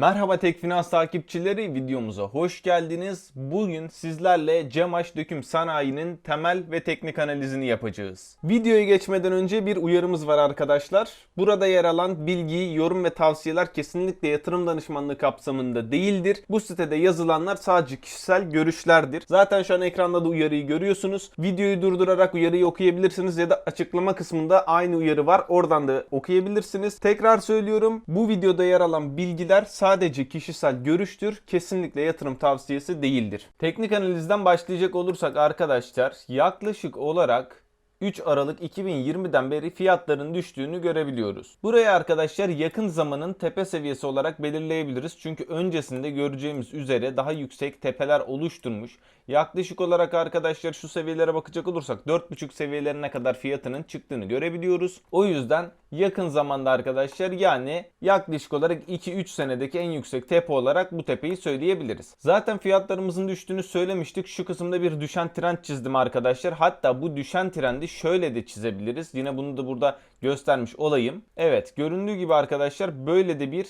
Merhaba Tek Finans takipçileri videomuza hoş geldiniz. Bugün sizlerle Cemaş Döküm Sanayi'nin temel ve teknik analizini yapacağız. Videoya geçmeden önce bir uyarımız var arkadaşlar. Burada yer alan bilgi, yorum ve tavsiyeler kesinlikle yatırım danışmanlığı kapsamında değildir. Bu sitede yazılanlar sadece kişisel görüşlerdir. Zaten şu an ekranda da uyarıyı görüyorsunuz. Videoyu durdurarak uyarıyı okuyabilirsiniz ya da açıklama kısmında aynı uyarı var. Oradan da okuyabilirsiniz. Tekrar söylüyorum. Bu videoda yer alan bilgiler sadece kişisel görüştür. Kesinlikle yatırım tavsiyesi değildir. Teknik analizden başlayacak olursak arkadaşlar yaklaşık olarak 3 Aralık 2020'den beri fiyatların düştüğünü görebiliyoruz. Buraya arkadaşlar yakın zamanın tepe seviyesi olarak belirleyebiliriz. Çünkü öncesinde göreceğimiz üzere daha yüksek tepeler oluşturmuş. Yaklaşık olarak arkadaşlar şu seviyelere bakacak olursak 4.5 seviyelerine kadar fiyatının çıktığını görebiliyoruz. O yüzden yakın zamanda arkadaşlar yani yaklaşık olarak 2-3 senedeki en yüksek tepe olarak bu tepeyi söyleyebiliriz. Zaten fiyatlarımızın düştüğünü söylemiştik. Şu kısımda bir düşen trend çizdim arkadaşlar. Hatta bu düşen trendi şöyle de çizebiliriz. Yine bunu da burada göstermiş olayım. Evet göründüğü gibi arkadaşlar böyle de bir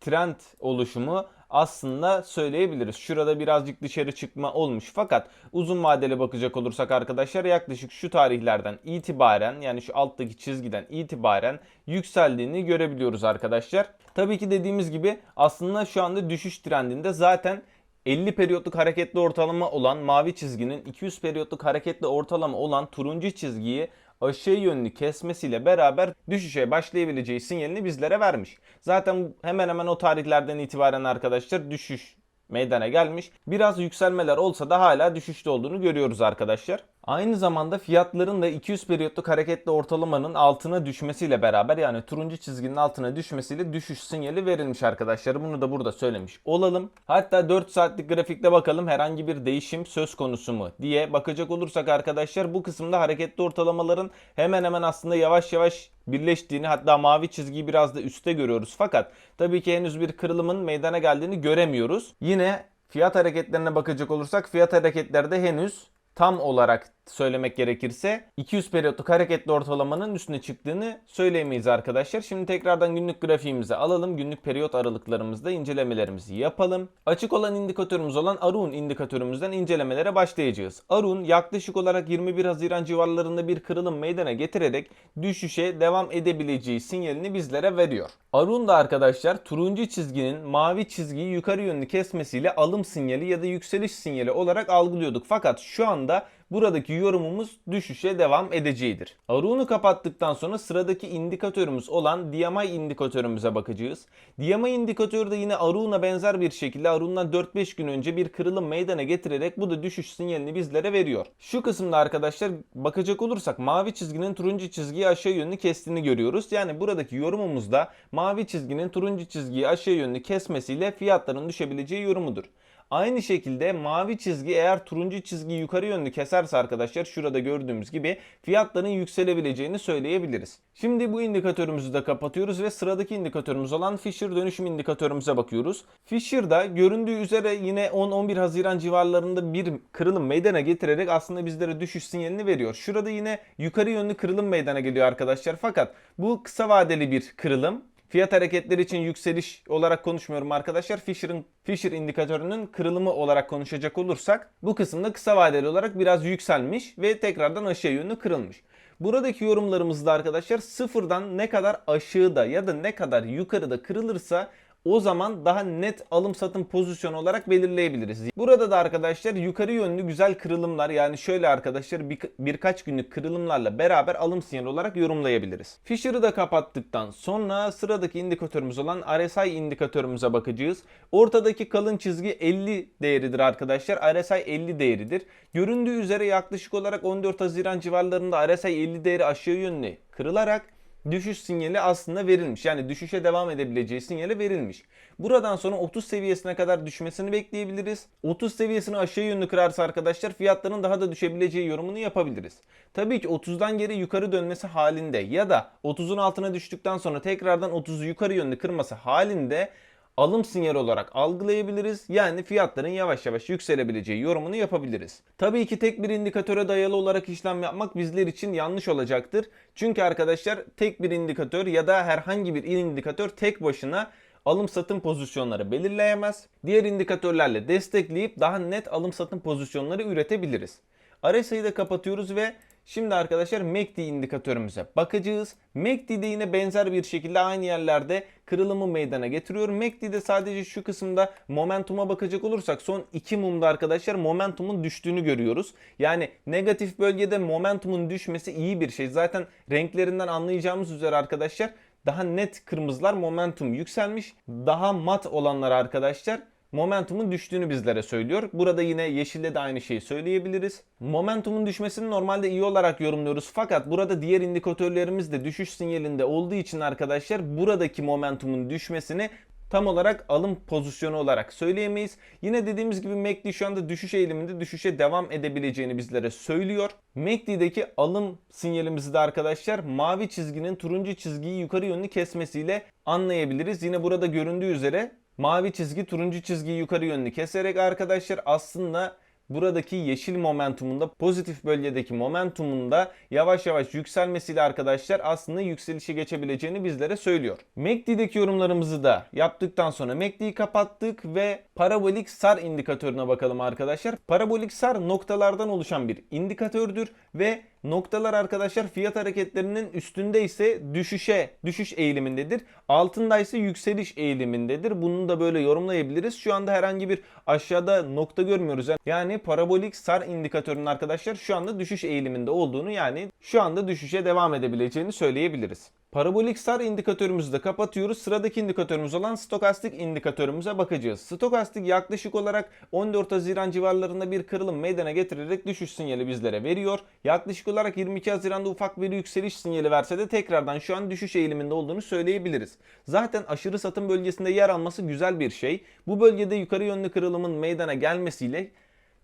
trend oluşumu aslında söyleyebiliriz. Şurada birazcık dışarı çıkma olmuş fakat uzun vadeli bakacak olursak arkadaşlar yaklaşık şu tarihlerden itibaren yani şu alttaki çizgiden itibaren yükseldiğini görebiliyoruz arkadaşlar. Tabii ki dediğimiz gibi aslında şu anda düşüş trendinde zaten 50 periyotluk hareketli ortalama olan mavi çizginin 200 periyotluk hareketli ortalama olan turuncu çizgiyi aşağı yönlü kesmesiyle beraber düşüşe başlayabileceği sinyalini bizlere vermiş. Zaten hemen hemen o tarihlerden itibaren arkadaşlar düşüş meydana gelmiş. Biraz yükselmeler olsa da hala düşüşte olduğunu görüyoruz arkadaşlar. Aynı zamanda fiyatların da 200 periyotluk hareketli ortalamanın altına düşmesiyle beraber yani turuncu çizginin altına düşmesiyle düşüş sinyali verilmiş arkadaşlar. Bunu da burada söylemiş olalım. Hatta 4 saatlik grafikte bakalım herhangi bir değişim söz konusu mu diye bakacak olursak arkadaşlar bu kısımda hareketli ortalamaların hemen hemen aslında yavaş yavaş birleştiğini hatta mavi çizgiyi biraz da üstte görüyoruz. Fakat tabii ki henüz bir kırılımın meydana geldiğini göremiyoruz. Yine fiyat hareketlerine bakacak olursak fiyat hareketlerde henüz tam olarak söylemek gerekirse 200 periyotluk hareketli ortalamanın üstüne çıktığını söyleyemeyiz arkadaşlar. Şimdi tekrardan günlük grafiğimizi alalım. Günlük periyot aralıklarımızda incelemelerimizi yapalım. Açık olan indikatörümüz olan Arun indikatörümüzden incelemelere başlayacağız. Arun yaklaşık olarak 21 Haziran civarlarında bir kırılım meydana getirerek düşüşe devam edebileceği sinyalini bizlere veriyor. Arun da arkadaşlar turuncu çizginin mavi çizgiyi yukarı yönlü kesmesiyle alım sinyali ya da yükseliş sinyali olarak algılıyorduk. Fakat şu anda buradaki yorumumuz düşüşe devam edeceğidir. Arun'u kapattıktan sonra sıradaki indikatörümüz olan DMI indikatörümüze bakacağız. DMI indikatörü de yine Arun'a benzer bir şekilde Arun'dan 4-5 gün önce bir kırılım meydana getirerek bu da düşüş sinyalini bizlere veriyor. Şu kısımda arkadaşlar bakacak olursak mavi çizginin turuncu çizgiyi aşağı yönlü kestiğini görüyoruz. Yani buradaki yorumumuzda mavi çizginin turuncu çizgiyi aşağı yönlü kesmesiyle fiyatların düşebileceği yorumudur. Aynı şekilde mavi çizgi eğer turuncu çizgi yukarı yönlü keserse arkadaşlar şurada gördüğümüz gibi fiyatların yükselebileceğini söyleyebiliriz. Şimdi bu indikatörümüzü de kapatıyoruz ve sıradaki indikatörümüz olan Fisher dönüşüm indikatörümüze bakıyoruz. Fisher'da göründüğü üzere yine 10-11 Haziran civarlarında bir kırılım meydana getirerek aslında bizlere düşüş sinyalini veriyor. Şurada yine yukarı yönlü kırılım meydana geliyor arkadaşlar fakat bu kısa vadeli bir kırılım. Fiyat hareketleri için yükseliş olarak konuşmuyorum arkadaşlar. Fisher'ın Fisher indikatörünün kırılımı olarak konuşacak olursak bu kısımda kısa vadeli olarak biraz yükselmiş ve tekrardan aşağı yönlü kırılmış. Buradaki yorumlarımızda arkadaşlar sıfırdan ne kadar aşağıda ya da ne kadar yukarıda kırılırsa o zaman daha net alım satım pozisyonu olarak belirleyebiliriz. Burada da arkadaşlar yukarı yönlü güzel kırılımlar yani şöyle arkadaşlar bir, birkaç günlük kırılımlarla beraber alım sinyali olarak yorumlayabiliriz. Fisher'ı da kapattıktan sonra sıradaki indikatörümüz olan RSI indikatörümüze bakacağız. Ortadaki kalın çizgi 50 değeridir arkadaşlar. RSI 50 değeridir. Göründüğü üzere yaklaşık olarak 14 Haziran civarlarında RSI 50 değeri aşağı yönlü kırılarak düşüş sinyali aslında verilmiş. Yani düşüşe devam edebileceği sinyali verilmiş. Buradan sonra 30 seviyesine kadar düşmesini bekleyebiliriz. 30 seviyesini aşağı yönlü kırarsa arkadaşlar fiyatların daha da düşebileceği yorumunu yapabiliriz. Tabii ki 30'dan geri yukarı dönmesi halinde ya da 30'un altına düştükten sonra tekrardan 30'u yukarı yönlü kırması halinde alım sinyali olarak algılayabiliriz. Yani fiyatların yavaş yavaş yükselebileceği yorumunu yapabiliriz. Tabii ki tek bir indikatöre dayalı olarak işlem yapmak bizler için yanlış olacaktır. Çünkü arkadaşlar tek bir indikatör ya da herhangi bir indikatör tek başına alım satım pozisyonları belirleyemez. Diğer indikatörlerle destekleyip daha net alım satım pozisyonları üretebiliriz. RSI'yi de kapatıyoruz ve Şimdi arkadaşlar MACD indikatörümüze bakacağız. MACD'de yine benzer bir şekilde aynı yerlerde kırılımı meydana getiriyor. MACD'de sadece şu kısımda momentuma bakacak olursak son iki mumda arkadaşlar momentumun düştüğünü görüyoruz. Yani negatif bölgede momentumun düşmesi iyi bir şey. Zaten renklerinden anlayacağımız üzere arkadaşlar daha net kırmızılar momentum yükselmiş. Daha mat olanlar arkadaşlar momentumun düştüğünü bizlere söylüyor. Burada yine yeşilde de aynı şeyi söyleyebiliriz. Momentumun düşmesini normalde iyi olarak yorumluyoruz. Fakat burada diğer indikatörlerimiz de düşüş sinyalinde olduğu için arkadaşlar buradaki momentumun düşmesini tam olarak alım pozisyonu olarak söyleyemeyiz. Yine dediğimiz gibi MACD şu anda düşüş eğiliminde düşüşe devam edebileceğini bizlere söylüyor. MACD'deki alım sinyalimizi de arkadaşlar mavi çizginin turuncu çizgiyi yukarı yönlü kesmesiyle anlayabiliriz. Yine burada göründüğü üzere mavi çizgi turuncu çizgiyi yukarı yönlü keserek arkadaşlar aslında buradaki yeşil momentumunda pozitif bölgedeki momentumunda yavaş yavaş yükselmesiyle arkadaşlar aslında yükselişe geçebileceğini bizlere söylüyor. MACD'deki yorumlarımızı da yaptıktan sonra MACD'yi kapattık ve parabolik SAR indikatörüne bakalım arkadaşlar. Parabolik SAR noktalardan oluşan bir indikatördür ve noktalar arkadaşlar fiyat hareketlerinin üstünde ise düşüşe, düşüş eğilimindedir. Altında ise yükseliş eğilimindedir. Bunu da böyle yorumlayabiliriz. Şu anda herhangi bir aşağıda nokta görmüyoruz. Yani parabolik SAR indikatörünün arkadaşlar şu anda düşüş eğiliminde olduğunu yani şu anda düşüşe devam edebileceğini söyleyebiliriz. Parabolik SAR indikatörümüzü de kapatıyoruz. Sıradaki indikatörümüz olan stokastik indikatörümüze bakacağız. Stokastik yaklaşık olarak 14 Haziran civarlarında bir kırılım meydana getirerek düşüş sinyali bizlere veriyor. Yaklaşık olarak 22 Haziran'da ufak bir yükseliş sinyali verse de tekrardan şu an düşüş eğiliminde olduğunu söyleyebiliriz. Zaten aşırı satım bölgesinde yer alması güzel bir şey. Bu bölgede yukarı yönlü kırılımın meydana gelmesiyle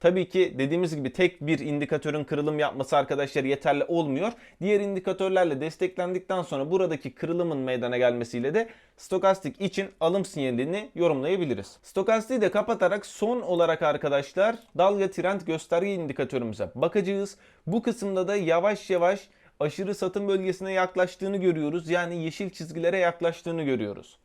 Tabii ki dediğimiz gibi tek bir indikatörün kırılım yapması arkadaşlar yeterli olmuyor. Diğer indikatörlerle desteklendikten sonra buradaki kırılımın meydana gelmesiyle de stokastik için alım sinyalini yorumlayabiliriz. Stokastiği de kapatarak son olarak arkadaşlar dalga trend gösterge indikatörümüze bakacağız. Bu kısımda da yavaş yavaş aşırı satım bölgesine yaklaştığını görüyoruz. Yani yeşil çizgilere yaklaştığını görüyoruz.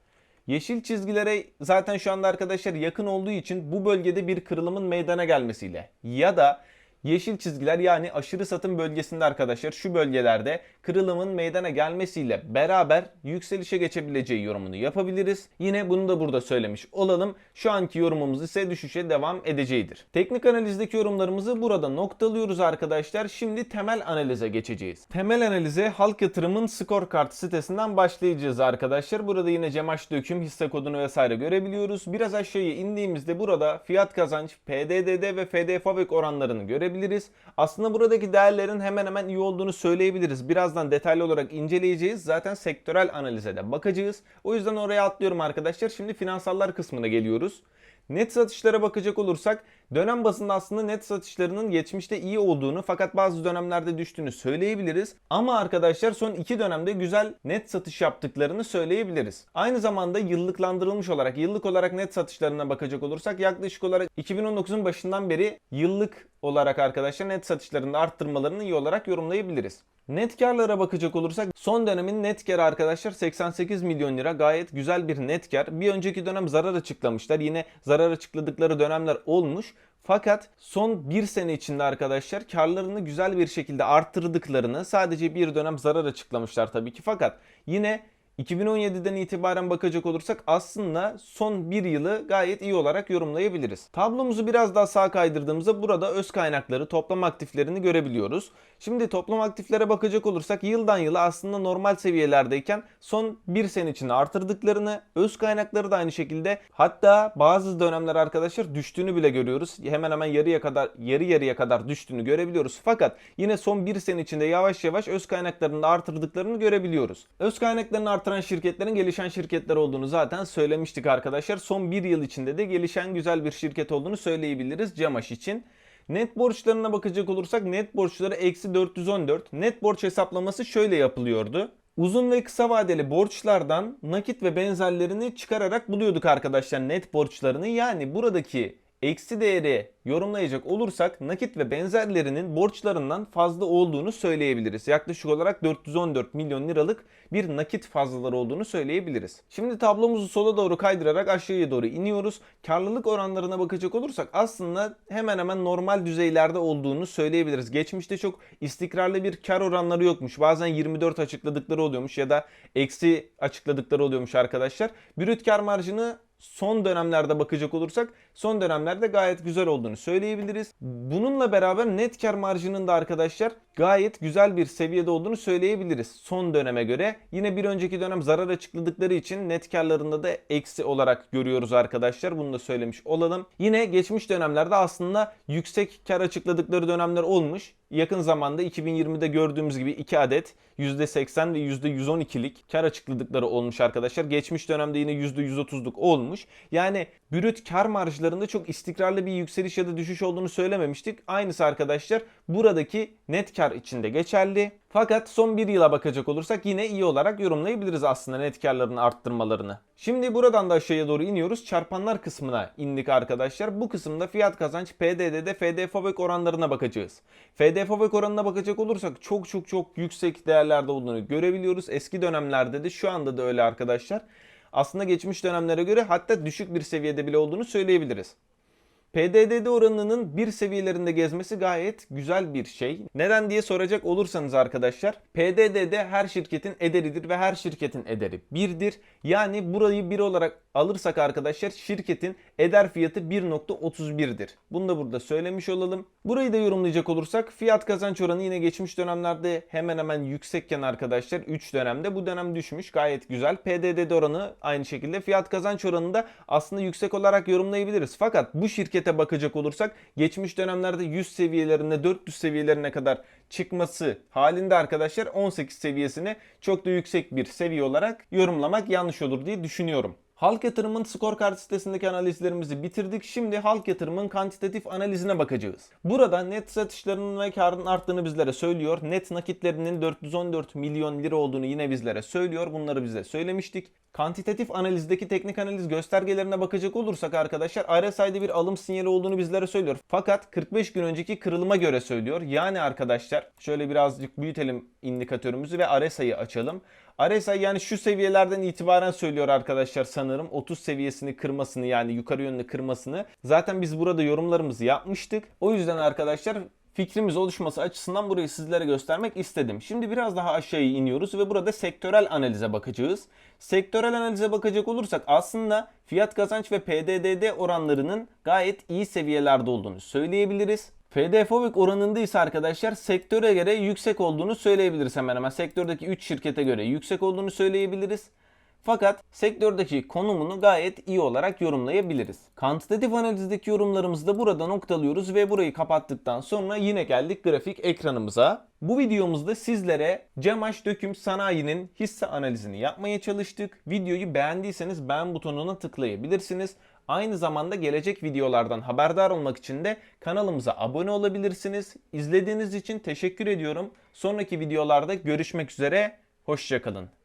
Yeşil çizgilere zaten şu anda arkadaşlar yakın olduğu için bu bölgede bir kırılımın meydana gelmesiyle ya da yeşil çizgiler yani aşırı satım bölgesinde arkadaşlar şu bölgelerde kırılımın meydana gelmesiyle beraber yükselişe geçebileceği yorumunu yapabiliriz. Yine bunu da burada söylemiş olalım. Şu anki yorumumuz ise düşüşe devam edeceğidir. Teknik analizdeki yorumlarımızı burada noktalıyoruz arkadaşlar. Şimdi temel analize geçeceğiz. Temel analize Halk Yatırım'ın Scorecard sitesinden başlayacağız arkadaşlar. Burada yine Cemaş döküm, hisse kodunu vesaire görebiliyoruz. Biraz aşağıya indiğimizde burada fiyat kazanç, PDDD ve FD Fabrik oranlarını görebiliriz. Aslında buradaki değerlerin hemen hemen iyi olduğunu söyleyebiliriz. Biraz birazdan detaylı olarak inceleyeceğiz. Zaten sektörel analize de bakacağız. O yüzden oraya atlıyorum arkadaşlar. Şimdi finansallar kısmına geliyoruz. Net satışlara bakacak olursak dönem bazında aslında net satışlarının geçmişte iyi olduğunu fakat bazı dönemlerde düştüğünü söyleyebiliriz. Ama arkadaşlar son iki dönemde güzel net satış yaptıklarını söyleyebiliriz. Aynı zamanda yıllıklandırılmış olarak yıllık olarak net satışlarına bakacak olursak yaklaşık olarak 2019'un başından beri yıllık olarak arkadaşlar net satışlarını arttırmalarını iyi olarak yorumlayabiliriz. Net karlara bakacak olursak son dönemin net karı arkadaşlar 88 milyon lira gayet güzel bir net kar. Bir önceki dönem zarar açıklamışlar. Yine zarar açıkladıkları dönemler olmuş. Fakat son bir sene içinde arkadaşlar karlarını güzel bir şekilde arttırdıklarını sadece bir dönem zarar açıklamışlar tabii ki. Fakat yine 2017'den itibaren bakacak olursak aslında son bir yılı gayet iyi olarak yorumlayabiliriz. Tablomuzu biraz daha sağa kaydırdığımızda burada öz kaynakları, toplam aktiflerini görebiliyoruz. Şimdi toplam aktiflere bakacak olursak yıldan yıla aslında normal seviyelerdeyken son bir sene içinde artırdıklarını, öz kaynakları da aynı şekilde hatta bazı dönemler arkadaşlar düştüğünü bile görüyoruz. Hemen hemen yarıya kadar yarı yarıya kadar düştüğünü görebiliyoruz. Fakat yine son bir sene içinde yavaş yavaş öz kaynaklarını da artırdıklarını görebiliyoruz. Öz kaynaklarını artıran şirketlerin gelişen şirketler olduğunu zaten söylemiştik arkadaşlar. Son bir yıl içinde de gelişen güzel bir şirket olduğunu söyleyebiliriz Cemaş için. Net borçlarına bakacak olursak net borçları eksi 414. Net borç hesaplaması şöyle yapılıyordu. Uzun ve kısa vadeli borçlardan nakit ve benzerlerini çıkararak buluyorduk arkadaşlar net borçlarını. Yani buradaki Eksi değeri yorumlayacak olursak nakit ve benzerlerinin borçlarından fazla olduğunu söyleyebiliriz. Yaklaşık olarak 414 milyon liralık bir nakit fazlaları olduğunu söyleyebiliriz. Şimdi tablomuzu sola doğru kaydırarak aşağıya doğru iniyoruz. Karlılık oranlarına bakacak olursak aslında hemen hemen normal düzeylerde olduğunu söyleyebiliriz. Geçmişte çok istikrarlı bir kar oranları yokmuş. Bazen 24 açıkladıkları oluyormuş ya da eksi açıkladıkları oluyormuş arkadaşlar. Brüt kar marjını son dönemlerde bakacak olursak son dönemlerde gayet güzel olduğunu söyleyebiliriz. Bununla beraber net kar marjının da arkadaşlar gayet güzel bir seviyede olduğunu söyleyebiliriz son döneme göre. Yine bir önceki dönem zarar açıkladıkları için net karlarında da eksi olarak görüyoruz arkadaşlar. Bunu da söylemiş olalım. Yine geçmiş dönemlerde aslında yüksek kar açıkladıkları dönemler olmuş. Yakın zamanda 2020'de gördüğümüz gibi 2 adet %80 ve %112'lik kar açıkladıkları olmuş arkadaşlar. Geçmiş dönemde yine %130'luk olmuş. Yani brüt kar marjlarında çok istikrarlı bir yükseliş ya da düşüş olduğunu söylememiştik. Aynısı arkadaşlar buradaki net kar içinde geçerli. Fakat son bir yıla bakacak olursak yine iyi olarak yorumlayabiliriz aslında net karlarını arttırmalarını. Şimdi buradan da aşağıya doğru iniyoruz. Çarpanlar kısmına indik arkadaşlar. Bu kısımda fiyat kazanç PDD'de FD Fabrik oranlarına bakacağız. FD Fabrik oranına bakacak olursak çok çok çok yüksek değerlerde olduğunu görebiliyoruz. Eski dönemlerde de şu anda da öyle arkadaşlar. Aslında geçmiş dönemlere göre hatta düşük bir seviyede bile olduğunu söyleyebiliriz. PDD'de oranının bir seviyelerinde gezmesi gayet güzel bir şey. Neden diye soracak olursanız arkadaşlar PDD'de her şirketin ederidir ve her şirketin ederi birdir. Yani burayı bir olarak alırsak arkadaşlar şirketin eder fiyatı 1.31'dir. Bunu da burada söylemiş olalım. Burayı da yorumlayacak olursak fiyat kazanç oranı yine geçmiş dönemlerde hemen hemen yüksekken arkadaşlar 3 dönemde bu dönem düşmüş gayet güzel. PDD oranı aynı şekilde fiyat kazanç oranında aslında yüksek olarak yorumlayabiliriz. Fakat bu şirkete bakacak olursak geçmiş dönemlerde 100 seviyelerinde 400 seviyelerine kadar çıkması halinde arkadaşlar 18 seviyesini çok da yüksek bir seviye olarak yorumlamak yanlış olur diye düşünüyorum. Halk Yatırım'ın scorecard sitesindeki analizlerimizi bitirdik. Şimdi Halk Yatırım'ın kantitatif analizine bakacağız. Burada net satışlarının ve karın arttığını bizlere söylüyor. Net nakitlerinin 414 milyon lira olduğunu yine bizlere söylüyor. Bunları bize söylemiştik. Kantitatif analizdeki teknik analiz göstergelerine bakacak olursak arkadaşlar RSI'de bir alım sinyali olduğunu bizlere söylüyor. Fakat 45 gün önceki kırılıma göre söylüyor. Yani arkadaşlar şöyle birazcık büyütelim indikatörümüzü ve RSI'yi açalım. RSI yani şu seviyelerden itibaren söylüyor arkadaşlar sanırım 30 seviyesini kırmasını yani yukarı yönlü kırmasını. Zaten biz burada yorumlarımızı yapmıştık. O yüzden arkadaşlar fikrimiz oluşması açısından burayı sizlere göstermek istedim. Şimdi biraz daha aşağıya iniyoruz ve burada sektörel analize bakacağız. Sektörel analize bakacak olursak aslında fiyat kazanç ve PDDD oranlarının gayet iyi seviyelerde olduğunu söyleyebiliriz. FD Fobik oranında ise arkadaşlar sektöre göre yüksek olduğunu söyleyebiliriz hemen hemen. Sektördeki 3 şirkete göre yüksek olduğunu söyleyebiliriz. Fakat sektördeki konumunu gayet iyi olarak yorumlayabiliriz. Kantitatif analizdeki yorumlarımızı da burada noktalıyoruz ve burayı kapattıktan sonra yine geldik grafik ekranımıza. Bu videomuzda sizlere Cemaş Döküm Sanayi'nin hisse analizini yapmaya çalıştık. Videoyu beğendiyseniz beğen butonuna tıklayabilirsiniz. Aynı zamanda gelecek videolardan haberdar olmak için de kanalımıza abone olabilirsiniz. İzlediğiniz için teşekkür ediyorum. Sonraki videolarda görüşmek üzere. Hoşçakalın.